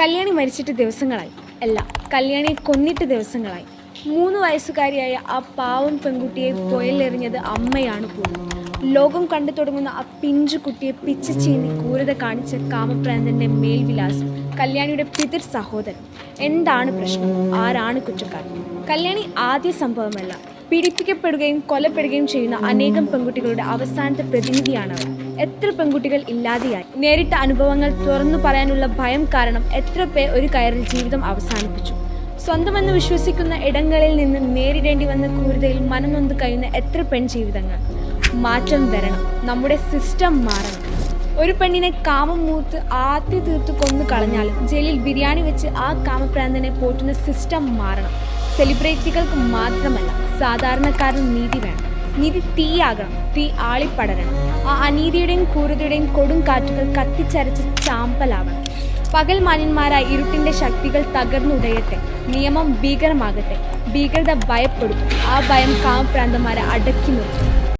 കല്യാണി മരിച്ചിട്ട് ദിവസങ്ങളായി. അല്ല കല്യാണിയെ കൊന്നിട്ട് ദിവസങ്ങളായി. മൂന്ന് വയസ്സുകാരിയായ ആ പാവം പെൺകുട്ടിയെ പുയലെറിഞ്ഞത് അമ്മയാണ് പോലും. ലോകം കണ്ടു തുടങ്ങുന്ന ആ പിഞ്ചു കുട്ടിയെ പിച്ചു ചീന്തി ക്രൂരത കാണിച്ച കാമപ്രാന്തന്റെ മേൽവിലാസം കല്യാണിയുടെ പിതൃ സഹോദരൻ. എന്താണ് പ്രശ്നം? ആരാണ് കുറ്റക്കാരൻ? കല്യാണി ആദ്യ സംഭവമല്ല. പീഡിപ്പിക്കപ്പെടുകയും കൊലപ്പെടുകയും ചെയ്യുന്ന അനേകം പെൺകുട്ടികളുടെ അവസാനത്തെ പ്രതിനിധിയാണ് അവർ എത്ര പെൺകുട്ടികൾ ഇല്ലാതെയായി? നേരിട്ട അനുഭവങ്ങൾ തുറന്നു പറയാനുള്ള ഭയം കാരണം എത്ര പേർ ഒരു കയറിൽ ജീവിതം അവസാനിപ്പിച്ചു. സ്വന്തമെന്ന് വിശ്വസിക്കുന്ന ഇടങ്ങളിൽ നിന്ന് നേരിടേണ്ടി വന്ന ക്രൂരതയിൽ മനനൊന്ത് കഴിയുന്ന എത്ര പെൺ ജീവിതങ്ങൾ മാറ്റം വരണം. നമ്മുടെ സിസ്റ്റം മാറണം. ഒരു പെണ്ണിനെ കാമം മൂത്ത് ആദ്യ തീർത്ത് കൊന്നു കളഞ്ഞാലും ജയിലിൽ ബിരിയാണി വെച്ച് ആ കാമപ്രാന്തനെ പോറ്റുന്ന സിസ്റ്റം മാറണം. സെലിബ്രിറ്റികൾക്ക് മാത്രമല്ല സാധാരണക്കാരന് നീതി വേണം. നീതി തീയാകണം തീ ആളിപ്പടരണം. ആ അനീതിയുടെയും ക്രൂരതയുടെയും കൊടും കാറ്റുകൾ കത്തിച്ചരച്ച് ചാമ്പലാവണം. പകൽ മാന്യന്മാരായ ഇരുട്ടിന്റെ ശക്തികൾ തകർന്നുടയട്ടെ നിയമം ഭീകരമാകട്ടെ. ഭീകരത ഭയപ്പെടും. ആ ഭയം കാമപ്രാന്തന്മാരെ അടക്കി നിർത്തും.